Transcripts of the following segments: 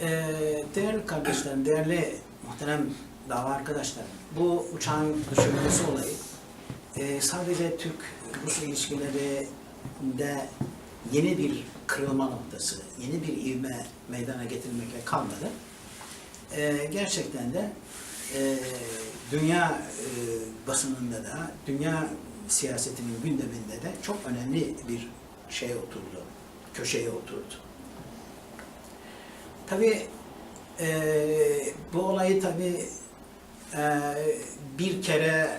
Ee, değerli kardeşlerim, değerli muhterem dava arkadaşlarım, bu uçağın düşürülmesi olayı e, sadece Türk-Rus ilişkilerinde yeni bir kırılma noktası, yeni bir ivme meydana getirmekle kalmadı. E, gerçekten de e, dünya e, basınında da, dünya siyasetinin gündeminde de çok önemli bir şey oturdu, köşeye oturdu. Tabii eee, bu olayı tabii eee, bir kere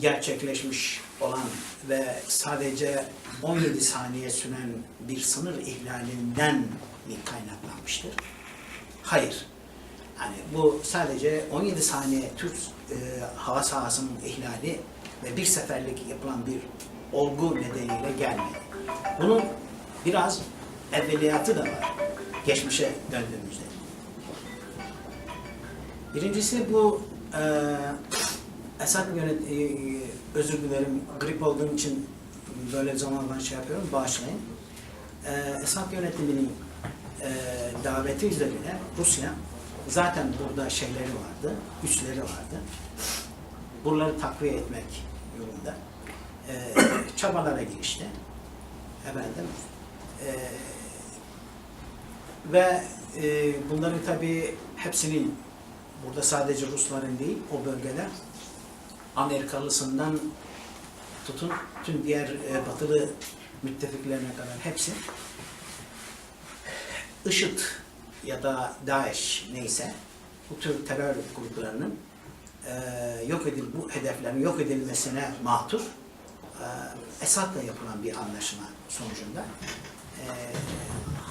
gerçekleşmiş olan ve sadece 17 saniye süren bir sınır ihlalinden mi kaynaklanmıştır? Hayır. Yani bu sadece 17 saniye Türk eee, hava sahasının ihlali ve bir seferlik yapılan bir olgu nedeniyle gelmedi. Bunun biraz evveliyatı da var geçmişe döndüğümüzde. Birincisi bu e, Esad yönet e, özür dilerim grip olduğum için böyle zamanlar şey yapıyorum bağışlayın. E, Esad yönetiminin e, daveti üzerine Rusya zaten burada şeyleri vardı, güçleri vardı. Buraları takviye etmek yolunda e, çabalara girişti. Efendim, e, ve e, bunların tabii hepsinin burada sadece Rusların değil o bölgeler Amerikalısından tutun tüm diğer e, batılı müttefiklerine kadar hepsi IŞİD ya da DAEŞ neyse bu tür terör gruplarının e, yok edil bu hedeflerin yok edilmesine mahtur e, Esad'la yapılan bir anlaşma sonucunda e,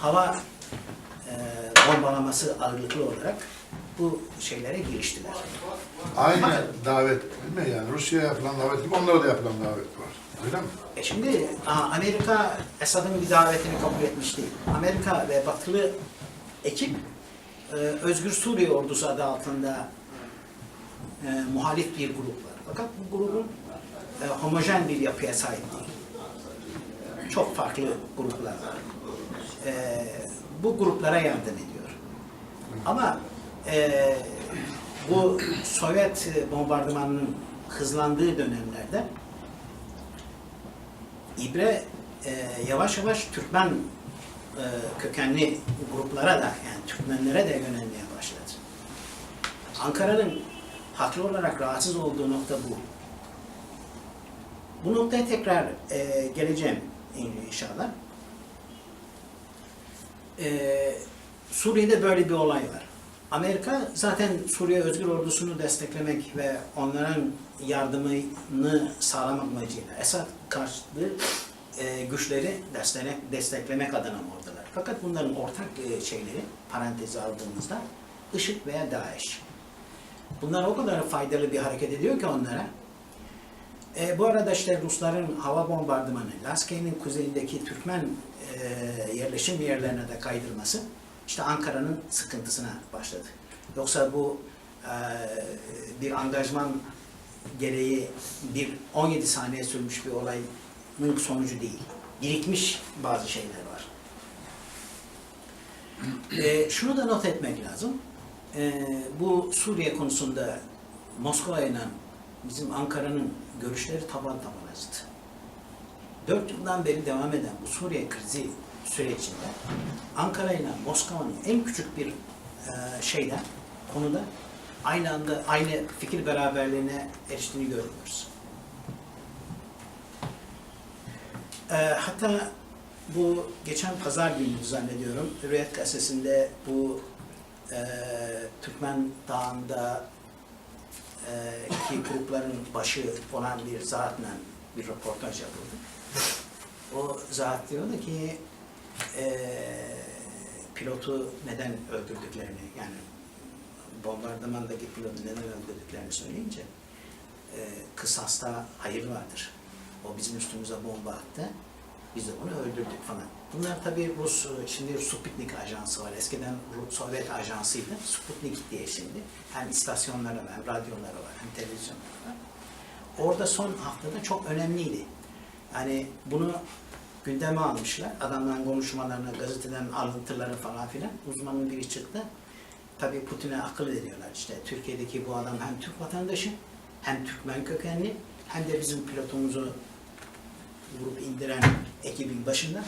hava bombalaması ağırlıklı olarak bu şeylere giriştiler. Aynı davet değil mi yani? Rusya'ya yapılan davet gibi onlara da yapılan davet var. Öyle mi? E şimdi Amerika Esad'ın bir davetini kabul etmiş değil. Amerika ve batılı ekip e, Özgür Suriye Ordusu adı altında e, muhalif bir grup var. Fakat bu grubun e, homojen bir yapıya sahip değil. Çok farklı gruplar var. E, bu gruplara yardım ediyor. Ama e, bu Sovyet bombardımanının hızlandığı dönemlerde İbre e, yavaş yavaş Türkmen e, kökenli gruplara da yani Türkmenlere de yönelmeye başladı. Ankara'nın haklı olarak rahatsız olduğu nokta bu. Bu noktaya tekrar e, geleceğim inşallah. E, Suriye'de böyle bir olay var. Amerika zaten Suriye Özgür Ordusu'nu desteklemek ve onların yardımını sağlamak amacıyla Esad karşıtı e, güçleri desteklemek, desteklemek adına oradalar? Fakat bunların ortak e, şeyleri parantezi aldığımızda IŞİD veya DAEŞ. Bunlar o kadar faydalı bir hareket ediyor ki onlara. E, bu arada işte Rusların hava bombardımanı, Laskiye'nin kuzeyindeki Türkmen e, yerleşim yerlerine de kaydırması işte Ankara'nın sıkıntısına başladı. Yoksa bu e, bir angajman gereği bir 17 saniye sürmüş bir olayın sonucu değil. Birikmiş bazı şeyler var. E, şunu da not etmek lazım. E, bu Suriye konusunda Moskova ile bizim Ankara'nın görüşleri taban tabana zıt. Dört yıldan beri devam eden bu Suriye krizi sürecinde Ankara ile Moskova'nın en küçük bir e, şeyden, konuda aynı anda aynı fikir beraberliğine eriştiğini görmüyoruz. E, hatta bu geçen pazar günü zannediyorum Hürriyet Gazetesi'nde bu e, Türkmen Dağı'nda e, iki grupların başı olan bir zatla bir röportaj yapıldı. O zat diyordu ki e, pilotu neden öldürdüklerini yani bombardımandaki pilotu neden öldürdüklerini söyleyince e, kısasta hayır vardır. O bizim üstümüze bomba attı. Biz de onu öldürdük falan. Bunlar tabii Rus, şimdi Sputnik ajansı var. Eskiden Sovyet ajansıydı. Sputnik diye şimdi. Hem istasyonları var, hem radyoları var, hem televizyonları var. Orada son haftada çok önemliydi. Yani bunu gündeme almışlar. Adamların konuşmalarını, gazeteden alıntıları falan filan. Uzmanın biri çıktı. Tabii Putin'e akıl ediyorlar işte. Türkiye'deki bu adam hem Türk vatandaşı, hem Türkmen kökenli, hem de bizim pilotumuzu vurup indiren ekibin başında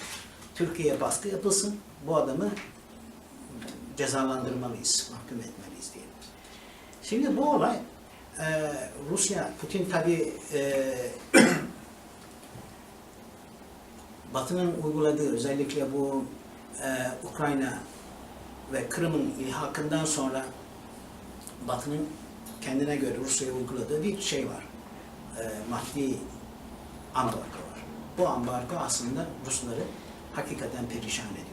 Türkiye'ye baskı yapılsın. Bu adamı cezalandırmalıyız, mahkum etmeliyiz diye. Şimdi bu olay e, Rusya, Putin tabi Batı'nın uyguladığı özellikle bu e, Ukrayna ve Kırım'ın ilhakından sonra Batı'nın kendine göre Rusya'ya uyguladığı bir şey var. E, maddi ambargo var. Bu ambargo aslında Rusları hakikaten perişan ediyor.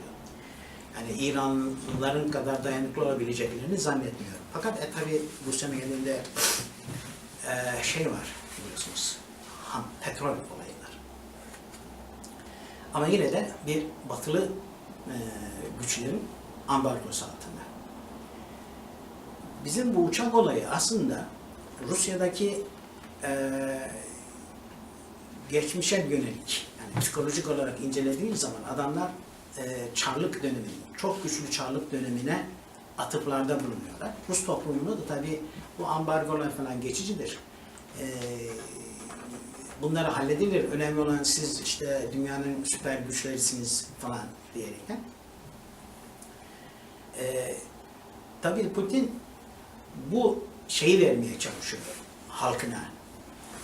Yani İranlıların kadar dayanıklı olabileceklerini zannetmiyorum. Fakat e, tabi Rusya'nın elinde e, şey var biliyorsunuz. Ham, petrol olayı var. Ama yine de bir batılı e, güçlerin ambargosu altında. Bizim bu uçak olayı aslında Rusya'daki e, geçmişe yönelik, psikolojik olarak incelediğiniz zaman adamlar e, Çarlık döneminin, çok güçlü Çarlık dönemine atıflarda bulunuyorlar. Rus toplumunda da tabii bu ambargolar falan geçicidir. E, bunları halledilir. Önemli olan siz işte dünyanın süper güçlerisiniz falan diyerekten. E, tabii Putin bu şeyi vermeye çalışıyor halkına.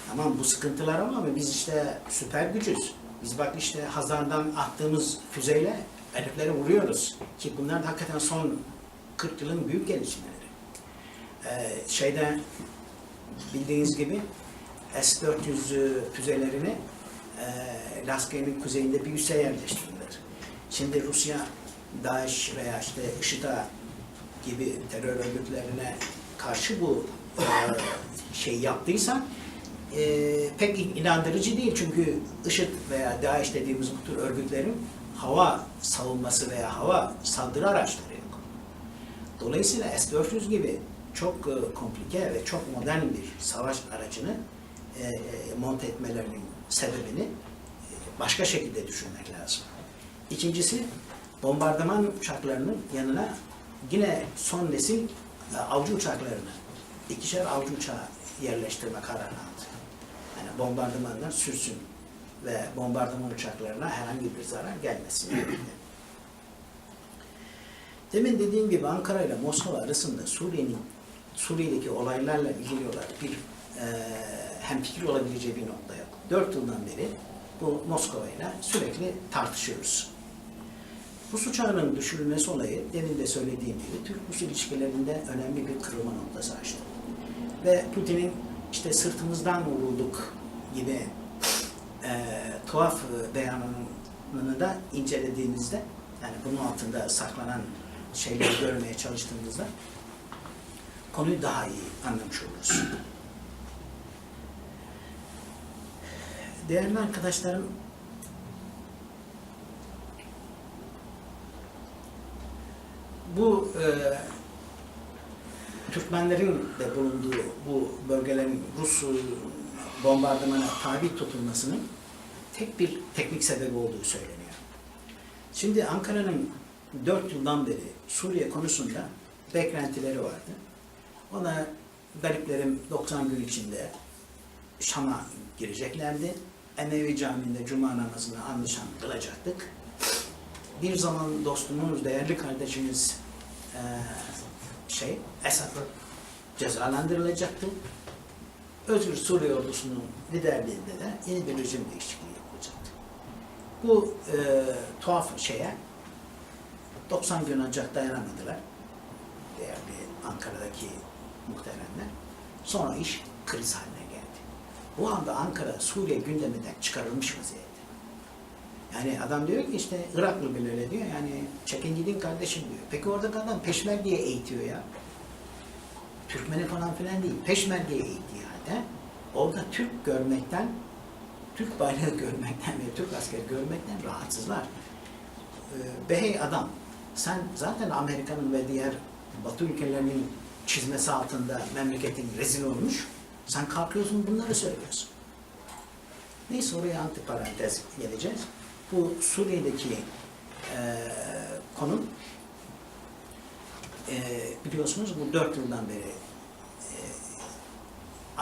Tamam bu sıkıntılar ama biz işte süper gücüz. Biz bak işte Hazar'dan attığımız füzeyle herifleri vuruyoruz. Ki bunlar da hakikaten son 40 yılın büyük gelişmeleri. Ee, şeyde bildiğiniz gibi S-400 füzelerini e, Laskiye'nin kuzeyinde bir üsse yerleştirdiler. Şimdi Rusya, DAEŞ veya işte IŞİD'e gibi terör örgütlerine karşı bu e, şey yaptıysa e, pek inandırıcı değil. Çünkü IŞİD veya DAEŞ dediğimiz bu tür örgütlerin hava savunması veya hava saldırı araçları yok. Dolayısıyla S-400 gibi çok e, komplike ve çok modern bir savaş aracını e, e, monte etmelerinin sebebini e, başka şekilde düşünmek lazım. İkincisi, bombardıman uçaklarının yanına yine son nesil e, avcı uçaklarını, ikişer avcı uçağı yerleştirme kararı bombardımandan sürsün ve bombardıman uçaklarına herhangi bir zarar gelmesin. Demin dediğim gibi Ankara ile Moskova arasında Suriye'nin Suriye'deki olaylarla ilgili olarak bir e, hemfikir olabileceği bir nokta yok. Dört yıldan beri bu Moskova ile sürekli tartışıyoruz. Rus uçağının düşürülmesi olayı demin de söylediğim gibi Türk-Rus ilişkilerinde önemli bir kırılma noktası açtı. Ve Putin'in işte sırtımızdan vurulduk gibi e, tuhaf beyanını da incelediğimizde yani bunun altında saklanan şeyleri görmeye çalıştığımızda konuyu daha iyi anlamış oluruz. Değerli arkadaşlarım, bu e, Türkmenlerin de bulunduğu bu bölgelerin Rus bombardımana tabi tutulmasının tek bir teknik sebebi olduğu söyleniyor. Şimdi Ankara'nın 4 yıldan beri Suriye konusunda beklentileri vardı. Ona gariplerim 90 gün içinde Şam'a gireceklerdi. Emevi Camii'nde Cuma namazını anlaşan kılacaktık. Bir zaman dostumuz, değerli kardeşimiz eee, şey, Esad cezalandırılacaktı. Özgür Suriye ordusunun liderliğinde de yeni bir rejim değişikliği yapılacaktı. Bu e, tuhaf şeye 90 gün ancak dayanamadılar. Değerli Ankara'daki muhteremler. Sonra iş kriz haline geldi. Bu anda Ankara Suriye gündeminden çıkarılmış vaziyette. Yani adam diyor ki işte Iraklı bile öyle diyor. Yani çekin gidin kardeşim diyor. Peki oradaki adam peşmergeye eğitiyor ya. Türkmeni falan filan değil. Peşmergeye eğittiği halde orada Türk görmekten, Türk bayrağı görmekten ve Türk askeri görmekten rahatsızlar. Ee, behey adam, sen zaten Amerika'nın ve diğer Batı ülkelerinin çizmesi altında memleketin rezil olmuş. Sen kalkıyorsun bunları söylüyorsun. Neyse oraya antiparantez geleceğiz. bu Suriye'deki e, konum e, biliyorsunuz bu dört yıldan beri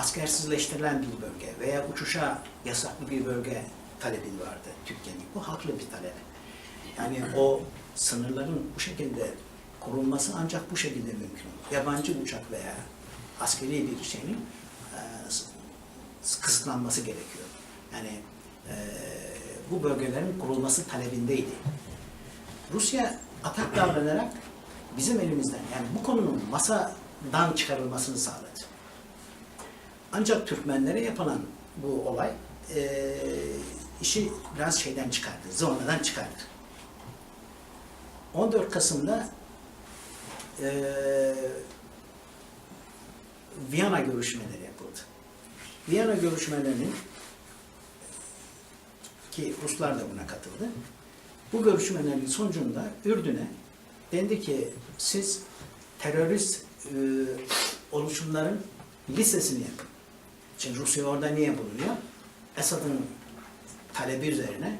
askersizleştirilen bir bölge veya uçuşa yasaklı bir bölge talebi vardı Türkiye'nin. Bu haklı bir talep. Yani o sınırların bu şekilde korunması ancak bu şekilde mümkün. Yabancı uçak veya askeri bir şeyin e, kısıtlanması gerekiyor. Yani e, bu bölgelerin kurulması talebindeydi. Rusya atak davranarak bizim elimizden yani bu konunun masadan çıkarılmasını sağladı. Ancak Türkmenlere yapılan bu olay e, işi biraz şeyden çıkardı, zonadan çıkardı. 14 Kasım'da e, Viyana görüşmeleri yapıldı. Viyana görüşmelerinin ki Ruslar da buna katıldı. Bu görüşmelerin sonucunda Ürdün'e dendi ki siz terörist e, oluşumların listesini yapın. Şimdi Rusya orada niye bulunuyor? Esad'ın talebi üzerine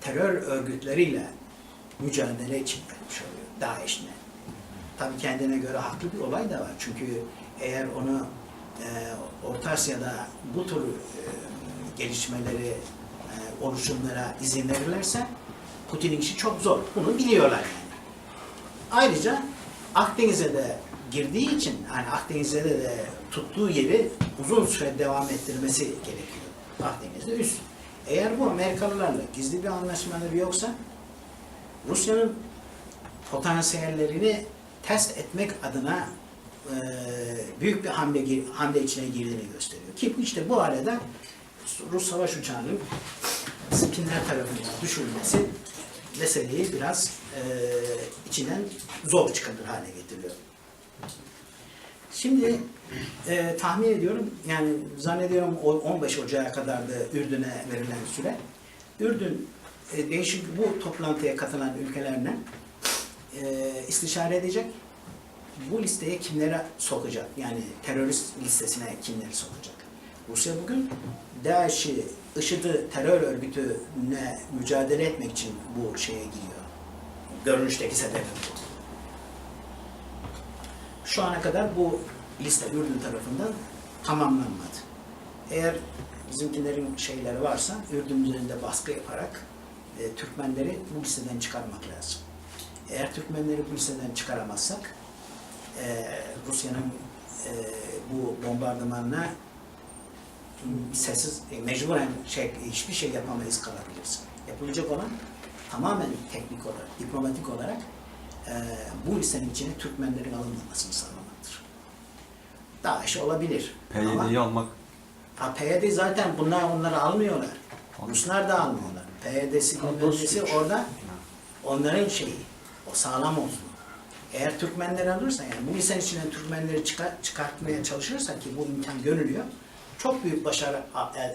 terör örgütleriyle mücadele için yapmış oluyor. DAEŞ'le. Tabii kendine göre haklı bir olay da var. Çünkü eğer onu e, Orta Asya'da bu tür e, gelişmeleri, e, oluşumlara izin verirlerse Putin'in işi çok zor. Bunu biliyorlar yani. Ayrıca Akdeniz'e de girdiği için yani Akdeniz'de de, tuttuğu yeri uzun süre devam ettirmesi gerekiyor. Akdeniz'de üst. Eğer bu Amerikalılarla gizli bir anlaşmaları yoksa Rusya'nın potansiyellerini test etmek adına e, büyük bir hamle, hamle içine girdiğini gösteriyor. Ki işte bu arada Rus savaş uçağının Spinner tarafından düşürülmesi meseleyi biraz e, içinden zor çıkarır hale getiriyor. Şimdi e, tahmin ediyorum, yani zannediyorum o 15 Ocağı kadar da Ürdün'e verilen süre. Ürdün e, değişik bu toplantıya katılan ülkelerle e, istişare edecek. Bu listeye kimleri sokacak? Yani terörist listesine kimleri sokacak? Rusya bugün DAEŞ'i, IŞİD'i terör örgütüne mücadele etmek için bu şeye giriyor. Görünüşteki sebebi bu. Şu ana kadar bu liste Ürdün tarafından tamamlanmadı. Eğer bizimkilerin şeyleri varsa Ürdün üzerinde baskı yaparak e, Türkmenleri bu listeden çıkarmak lazım. Eğer Türkmenleri bu listeden çıkaramazsak e, Rusya'nın e, bu bombardımanına sessiz, e, mecburen şey, hiçbir şey yapamayız kalabiliriz. Yapılacak olan tamamen teknik olarak, diplomatik olarak e, bu listenin içine Türkmenlerin alınmamasını sağlamaktır. DAEŞ olabilir. PYD'yi almak ha, PYD zaten bunlar onları almıyorlar. Almıyor. Ruslar da almıyorlar. PYD'si, PYD'si orada onların şeyi, o sağlam olsun. Eğer Türkmenleri alırsa, yani bu lisenin içinden Türkmenleri çıkar, çıkartmaya çalışırsa ki bu imkan görülüyor, çok büyük başarı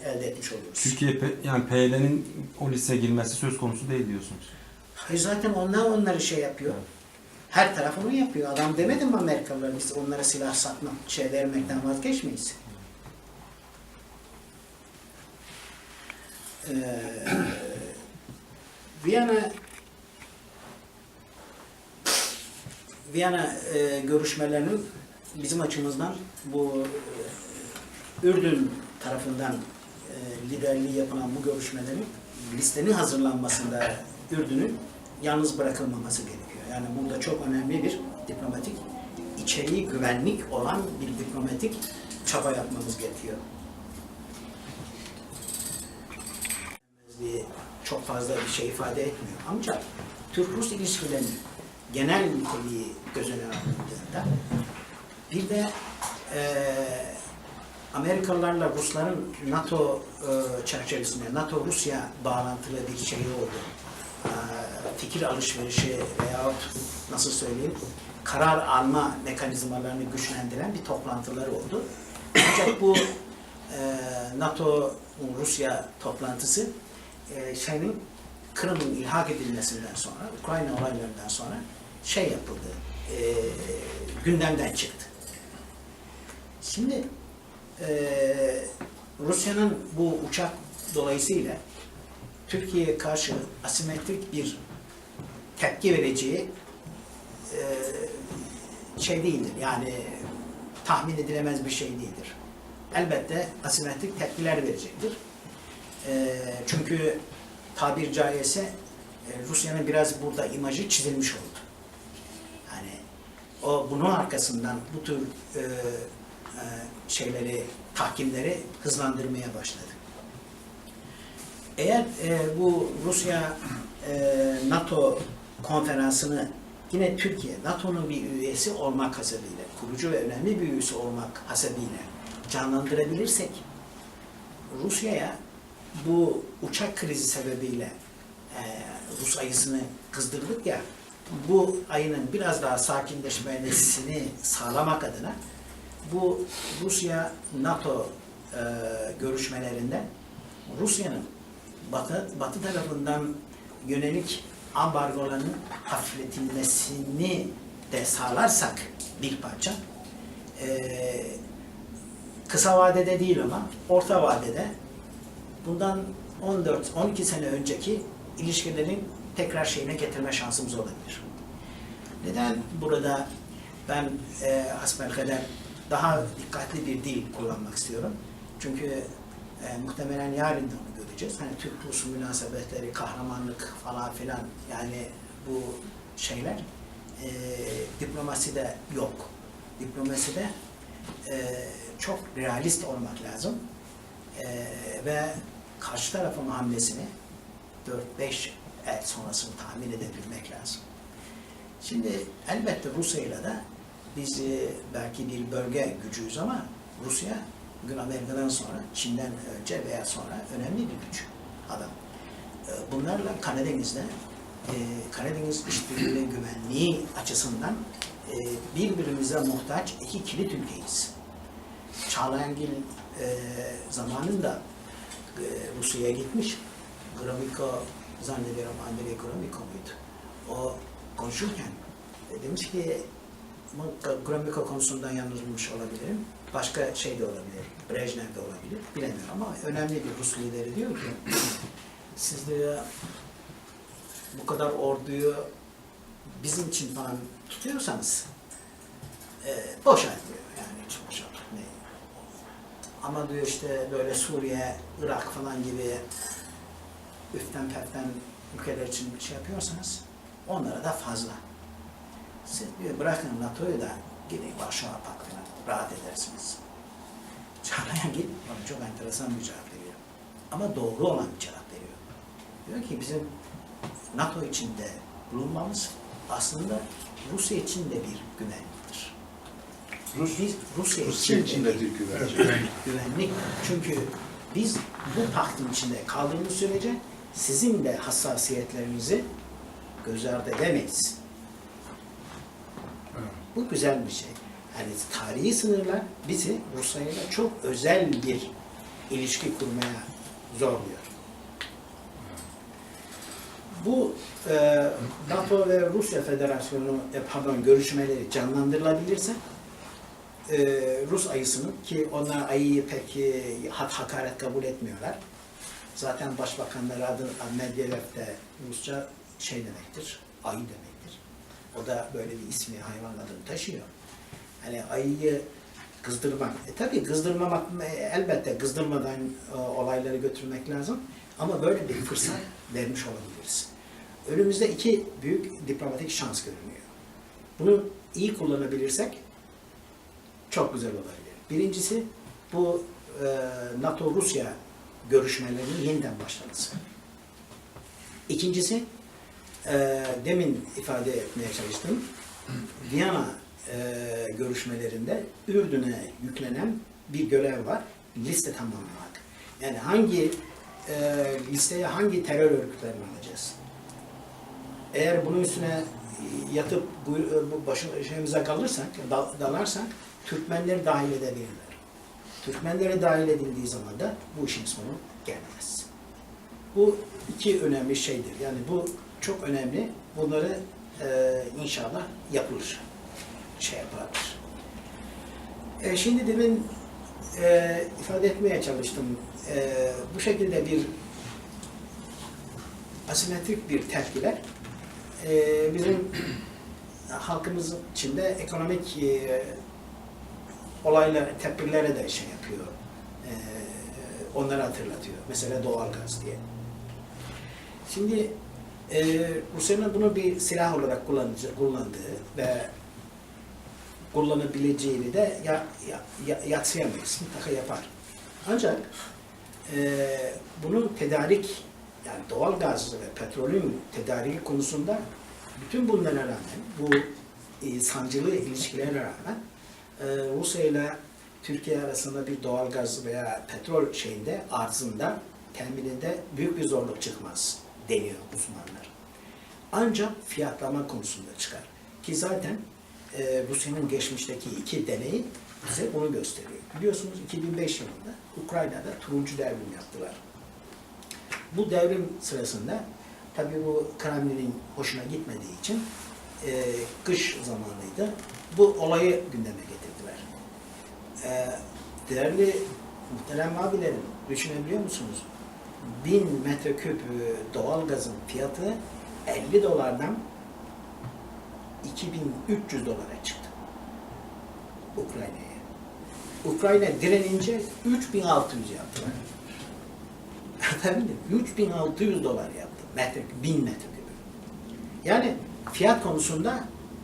elde etmiş oluyoruz. Türkiye yani PYD'nin o listeye girmesi söz konusu değil diyorsunuz. Hayır zaten onlar onları şey yapıyor. Her taraf onu yapıyor. Adam demedi mi Amerikalılar biz onlara silah satmak, şey vermekten vazgeçmeyiz. Ee, Viyana Viyana e, görüşmelerinin bizim açımızdan bu e, Ürdün tarafından e, liderliği yapılan bu görüşmelerin listenin hazırlanmasında Ürdün'ün yalnız bırakılmaması gerekiyor. Yani burada çok önemli bir diplomatik içeriği güvenlik olan bir diplomatik çaba yapmamız gerekiyor. Çok fazla bir şey ifade etmiyor. Ancak Türk-Rus ilişkilerinin genel niteliği göz önüne alındığında bir de eee Amerikalılarla Rusların NATO e, çerçevesinde, NATO-Rusya bağlantılı bir şey oldu. E, fikir alışverişi veyahut nasıl söyleyeyim, karar alma mekanizmalarını güçlendiren bir toplantıları oldu. Ancak bu e, NATO-Rusya toplantısı e, şeyin Kırım'ın ilhak edilmesinden sonra, Ukrayna olaylarından sonra şey yapıldı, e, gündemden çıktı. Şimdi eee, Rusya'nın bu uçak dolayısıyla Türkiye'ye karşı asimetrik bir tepki vereceği e, şey değildir. Yani tahmin edilemez bir şey değildir. Elbette asimetrik tepkiler verecektir. E, çünkü tabir caizse e, Rusya'nın biraz burada imajı çizilmiş oldu. Yani o bunun arkasından bu tür şeyleri, tahkimleri hızlandırmaya başladı. Eğer e, bu Rusya e, NATO konferansını yine Türkiye NATO'nun bir üyesi olmak hasebiyle, kurucu ve önemli bir üyesi olmak hasebiyle canlandırabilirsek Rusya'ya bu uçak krizi sebebiyle e, Rus ayısını kızdırdık ya bu ayının biraz daha sakinleşmesini sağlamak adına bu Rusya NATO e, görüşmelerinde Rusya'nın Batı, Batı tarafından yönelik ambargoların hafifletilmesini de sağlarsak bir parça e, kısa vadede değil ama orta vadede bundan 14-12 sene önceki ilişkilerin tekrar şeyine getirme şansımız olabilir. Neden burada ben e, hasbelkader daha dikkatli bir dil kullanmak istiyorum? Çünkü e, muhtemelen yarın da göreceğiz. Hani Türk-Rus münasebetleri, kahramanlık falan filan yani bu şeyler e, diplomaside yok. Diplomaside e, çok realist olmak lazım e, ve karşı tarafın hamlesini 4-5 el sonrasını tahmin edebilmek lazım. Şimdi elbette Rusya'yla da biz e, belki bir bölge gücüyüz ama Rusya bugün Amerika'dan sonra, Çin'den önce veya sonra önemli bir güç adam. E, Bunlarla Karadeniz'de e, Karadeniz işbirliği ve güvenliği açısından e, birbirimize muhtaç iki kilit ülkeyiz. Çağlayangil zamanında Rusya'ya gitmiş. Gromyko zannediyorum Andrei Gromyko muydu? O konuşurken demiş ki bu Gromyko konusundan yanılmış olabilirim. Başka şey de olabilir. Brejnev de olabilir. Bilemiyorum ama önemli bir Rus lideri diyor ki siz diyor bu kadar orduyu bizim için falan tutuyorsanız e, boşalt diyor. Yani hiç boşalt. Ama diyor işte böyle Suriye, Irak falan gibi üften peften ülkeler için şey yapıyorsanız onlara da fazla. Siz diyor bırakın NATO'yu da gidin Varşova Paktı'na rahat edersiniz. Çağlayan git bana çok enteresan bir cevap veriyor. Ama doğru olan bir cevap veriyor. Diyor ki bizim NATO içinde bulunmamız aslında Rusya için de bir güvenliktir. Rus, Biz Rusya, Rusya için, de bir güvence. güvenlik. Çünkü biz bu paktın içinde kaldığımız sürece sizin de hassasiyetlerinizi göz ardı edemeyiz. Evet. Bu güzel bir şey. Yani tarihi sınırlar bizi Rusya'yla çok özel bir ilişki kurmaya zorluyor. Bu e, NATO ve Rusya Federasyonu e, pardon görüşmeleri canlandırılabilirse e, Rus ayısının ki onlar ayıyı pek e, hat hakaret kabul etmiyorlar. Zaten başbakanları adı Medvedev de Rusça şey demektir, ayı demektir. O da böyle bir ismi hayvan adını taşıyor. Hani ayıyı kızdırmak, e, tabii kızdırmamak e, elbette kızdırmadan e, olayları götürmek lazım. Ama böyle bir fırsat vermiş olabiliriz. Önümüzde iki büyük diplomatik şans görünüyor. Bunu iyi kullanabilirsek çok güzel olabilir. Birincisi bu e, NATO-Rusya görüşmelerinin yeniden başlaması. İkincisi e, demin ifade etmeye çalıştım. Viyana e, görüşmelerinde Ürdün'e yüklenen bir görev var. Liste tamamlamak. Yani hangi e, listeye hangi terör örgütlerini alacağız? Eğer bunun üstüne yatıp bu, bu başımıza kalırsak, dal- dalarsak Türkmenleri dahil edebilirler. Türkmenleri dahil edildiği zaman da bu işin sonu gelmez. Bu iki önemli şeydir. Yani bu çok önemli. Bunları e, inşallah yapılır. Şey yapılır. E, şimdi demin e, ifade etmeye çalıştım. E, bu şekilde bir asimetrik bir tepkiler e, bizim halkımız içinde ekonomik e, olaylar, tepkilere de şey yapıyor. E, onları hatırlatıyor. Mesela doğalgaz diye. Şimdi e, Rusya'nın bunu bir silah olarak kullandığı ve kullanabileceğini de ya, ya, ya, yatsıyamayız. Mutlaka yapar. Ancak e, bunun tedarik yani doğal gaz ve petrolün tedariki konusunda bütün bunlara rağmen bu e, sancılı ilişkilere rağmen e, Rusya ile Türkiye arasında bir doğal gaz veya petrol şeyinde arzında temininde büyük bir zorluk çıkmaz deniyor uzmanlar. Ancak fiyatlama konusunda çıkar. Ki zaten e, Rusya'nın geçmişteki iki deneyi bize bunu gösteriyor. Biliyorsunuz 2005 yılında Ukrayna'da turuncu devrim yaptılar. Bu devrim sırasında tabii bu Kremlin'in hoşuna gitmediği için e, kış zamanıydı. Bu olayı gündeme getirdiler. E, değerli muhterem abilerim düşünebiliyor musunuz? 1000 metreküp e, doğal gazın fiyatı 50 dolardan 2300 dolara çıktı. Ukrayna'ya. Ukrayna direnince 3600 yaptılar. Efendim 3600 dolar yaptı. Metre, 1000 metreküp. Yani fiyat konusunda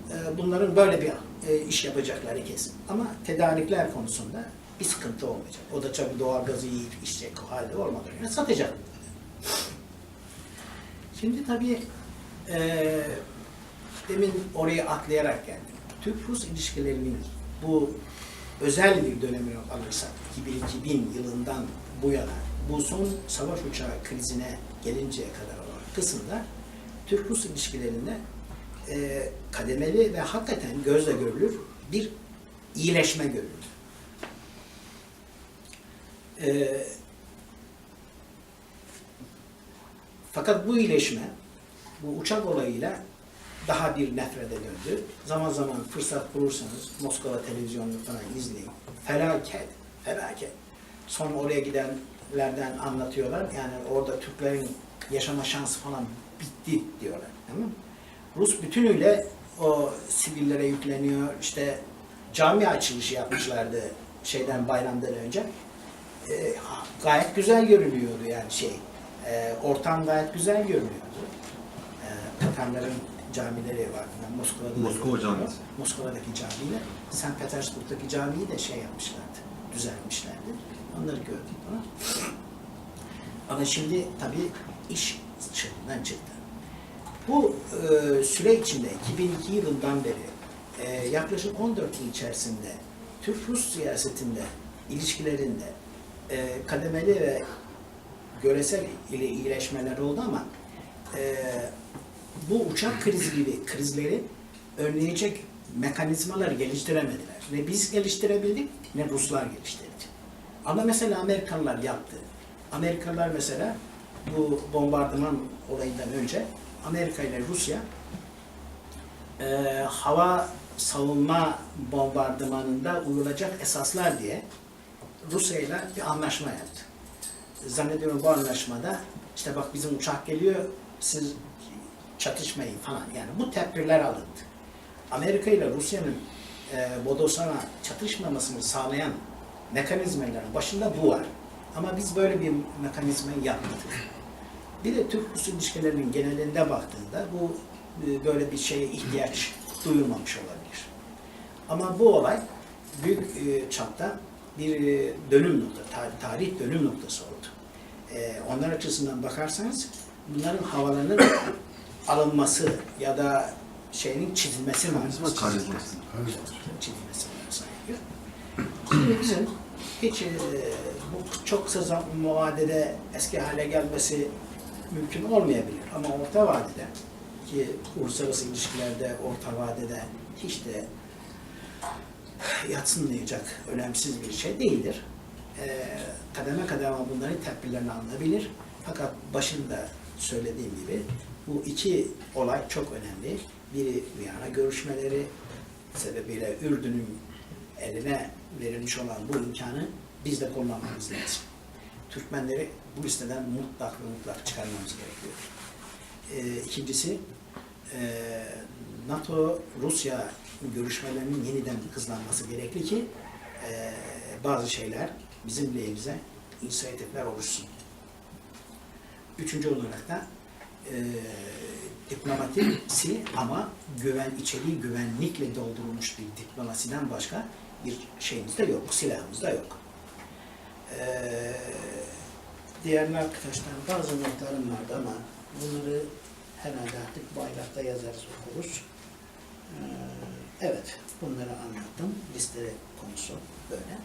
e, bunların böyle bir e, iş yapacakları kesin. Ama tedarikler konusunda bir sıkıntı olmayacak. O da tabii doğal gazı yiyip içecek halde olmadan yani satacak. Şimdi tabii e, demin oraya atlayarak geldim. Türk-Rus ilişkilerinin bu özel bir dönemini alırsak 2000 yılından bu yana bu son savaş uçağı krizine gelinceye kadar olan kısımda Türk-Rus ilişkilerinde e, kademeli ve hakikaten gözle görülür bir iyileşme görüldü. E, fakat bu iyileşme bu uçak olayıyla daha bir nefrete döndü. Zaman zaman fırsat bulursanız Moskova televizyonunu falan izleyin. Felaket, felaket. Son oraya gidenlerden anlatıyorlar. Yani orada Türklerin yaşama şansı falan bitti diyorlar. Tamam? Rus bütünüyle o sivillere yükleniyor. İşte cami açılışı yapmışlardı şeyden bayramdan önce. Ee, gayet güzel görünüyordu yani şey. Ee, ortam gayet güzel görünüyordu. Ee, Tatarların camileri var. Yani Moskova'da da Moskova camisi. Moskova'daki camiyle St. Petersburg'daki camiyi de şey yapmışlardı. Düzelmişlerdi. Onları gördük ama. Ama şimdi tabii iş çığırından çıktı. Bu e, süre içinde 2002 yılından beri e, yaklaşık 14 yıl içerisinde Türk-Rus siyasetinde, ilişkilerinde e, kademeli ve göresel ile iyileşmeler oldu ama e, bu uçak krizi gibi krizleri önleyecek mekanizmalar geliştiremediler. Ne biz geliştirebildik ne Ruslar geliştirdi. Ama mesela Amerikalılar yaptı. Amerikalılar mesela bu bombardıman olayından önce Amerika ile Rusya e, hava savunma bombardımanında uyulacak esaslar diye Rusya ile bir anlaşma yaptı. Zannediyorum bu anlaşmada işte bak bizim uçak geliyor siz çatışmayın falan yani bu tedbirler alındı. Amerika ile Rusya'nın e, Bodoslama çatışmamasını sağlayan mekanizmaların başında bu var. Ama biz böyle bir mekanizmayı yapmadık. Bir de Türk-Rus ilişkilerinin genelinde baktığında bu e, böyle bir şeye ihtiyaç duyulmamış olabilir. Ama bu olay büyük e, çapta bir e, dönüm noktası, tar- tarih dönüm noktası oldu. E, onlar açısından bakarsanız bunların havalarının alınması ya da şeyinin çizilmesi var. Karizması. Çizilmesi sayılıyor. Şimdi bizim hiç e, bu çok kısa vadede eski hale gelmesi mümkün olmayabilir. Ama orta vadede ki uluslararası ilişkilerde orta vadede hiç de yatsınmayacak önemsiz bir şey değildir. Ee, kademe kademe bunların tedbirlerini alınabilir. Fakat başında söylediğim gibi bu iki olay çok önemli. Biri Viyana görüşmeleri sebebiyle Ürdün'ün eline verilmiş olan bu imkanı biz de kullanmamız lazım. Türkmenleri bu listeden mutlak ve mutlak çıkarmamız gerekiyor. E, ikincisi e, NATO-Rusya görüşmelerinin yeniden hızlanması gerekli ki e, bazı şeyler bizim lehimize inisiyatifler oluşsun. Üçüncü olarak da e, diplomatisi ama güven içeriği güvenlikle doldurulmuş bir diplomasiden başka bir şeyimiz de yok, silahımız da yok. E, değerli arkadaşlar bazı notlarım vardı ama bunları herhalde artık bayrakta yazarız okuruz. E, evet, bunları anlattım. Liste konusu böyle.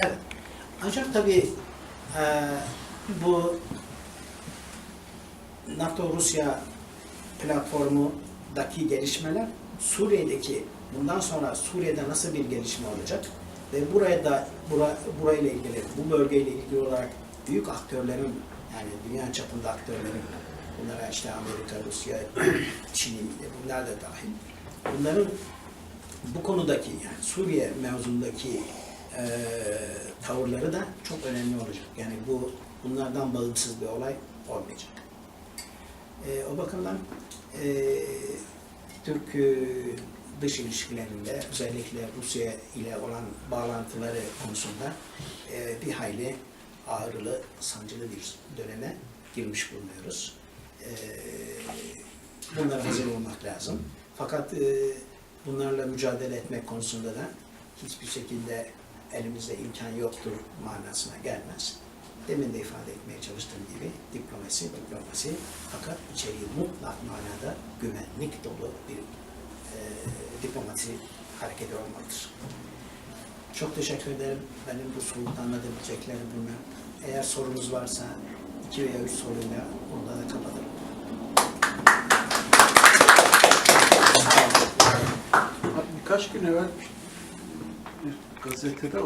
Evet. Ancak tabii e, bu NATO-Rusya platformundaki gelişmeler Suriye'deki bundan sonra Suriye'de nasıl bir gelişme olacak? Ve buraya da bura, burayla ilgili bu bölgeyle ilgili olarak büyük aktörlerin yani dünya çapında aktörlerin bunlara işte Amerika, Rusya, Çin bunlar da dahil. Bunların bu konudaki yani Suriye mevzundaki e, tavırları da çok önemli olacak. Yani bu bunlardan bağımsız bir olay olmayacak. E, o bakımdan e, Türk e, dış ilişkilerinde özellikle Rusya ile olan bağlantıları konusunda e, bir hayli ağrılı, sancılı bir döneme girmiş bulunuyoruz. E, bunlara hazır olmak lazım. Fakat e, bunlarla mücadele etmek konusunda da hiçbir şekilde elimizde imkan yoktur manasına gelmez. Demin de ifade etmeye çalıştığım gibi diplomasi, diplomasi fakat içeriği mutlak manada güvenlik dolu bir e, diplomasi hareketi olmalıdır. Çok teşekkür ederim. Benim bu soğukta anlatabileceklerim bunlar. Eğer sorunuz varsa iki veya üç soruyla onda da kapatırım. Birkaç gün evvel gazetede